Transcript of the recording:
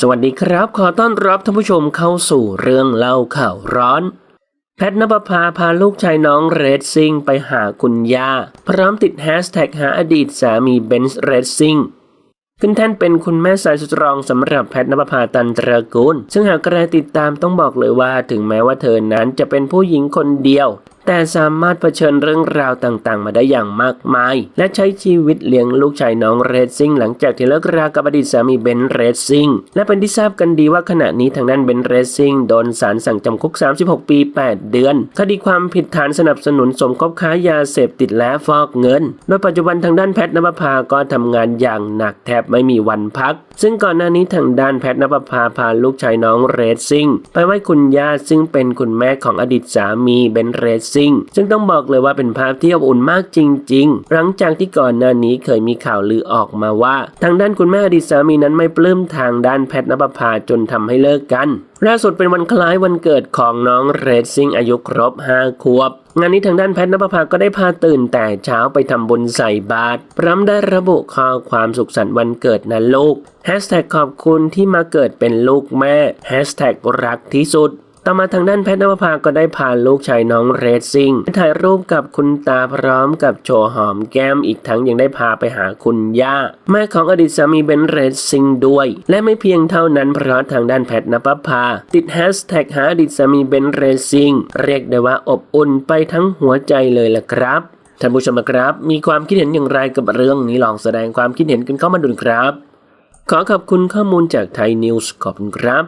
สวัสดีครับ ขอต้อนรับท่านผู้ชมเข้าสู่เรื่องเล่าข่าวร้อน แพทนปภาพาลูกชายน้องเรดซิงไปหาคุณย่า พร้อมติดแฮชแท็กหาอดีตสามีเบนซ์เรดซิงขึ้นแท่นเป็นคุณแม่สายสตรองสำหรับแพทนปภาตันตระกูล ซึ่งหากใครติดตามต้องบอกเลยว่าถึงแม้ว่าเธอนั้นจะเป็นผู้หญิงคนเดียว แต่สามารถเผชิญเรื่องราวต่างๆ มาได้อย่างมากมาย และใช้ชีวิตเลี้ยงลูกชายน้องเรดซิ่งหลังจากที่เลิกรากับอดีตสามีเบนเรดซิ่งและเป็นที่ทราบกันดีว่าขณะนี้ทางด้านเบนเรดซิ่งโดนศาลสั่งจำคุก 36 ปี 8 เดือนคดีความผิดฐานสนับสนุนสมคบค้ายาเสพติดและฟอกเงิน โดยปัจจุบันทางด้านแพทย์นภพาก็ทำงานอย่างหนักแทบไม่มีวันพัก ซึ่งก่อนหน้านี้ทางด้านแพทย์นภพาพาลูกชายน้องเรดซิ่งไปไหว้คุณย่าซึ่งเป็นคุณแม่ของอดีตสามีเบนเรดซิ่ง ซึ่งต้องบอกเลยว่าเป็นภาพที่อบอุ่นมากจริง ๆ หลังจากที่ก่อนหน้านี้เคยมีข่าวลือออกมาว่า ทางด้านคุณแม่อดีตสามีนั้นไม่ปลื้มทางด้านแพทย์นภพาจนทำให้เลิกกันล่าสุดเป็นวันคล้ายวันเกิดของน้องเรดซิ่งอายุครบ 5 ขวบ งานนี้ทางด้านแพทย์นภพาก็ได้พาตื่นแต่เช้าไปทำบุญใส่บาตรพร้อมได้ระบุข้อความสุขสันต์วันเกิดนะลูกแฮชแท็กขอบคุณที่มาเกิดเป็นลูกแม่แฮชแท็กรักที่สุด ต่อมาทางด้านแพทย์นภพาก็ได้พาลูกชายน้องเรซซิ่งถ่ายรูปกับคุณตาพร้อมกับโชว์หอมแก้มอีกทั้งยังได้พาไปหาคุณย่าแม่ของอดีตสามีเบนเรซซิ่งด้วย และไม่เพียงเท่านั้นเพราะทางด้านแพทย์นภพาติดแฮชแท็กหาอดีตสามีเบนเรซซิ่งเรียกได้ว่าอบอุ่นไปทั้งหัวใจเลยล่ะครับท่านผู้ชมครับ มีความคิดเห็นอย่างไรกับเรื่องนี้ลองแสดงความคิดเห็นกันเข้ามาดูครับ ขอขอบคุณข้อมูลจากไทยนิวส์ขอบคุณครับ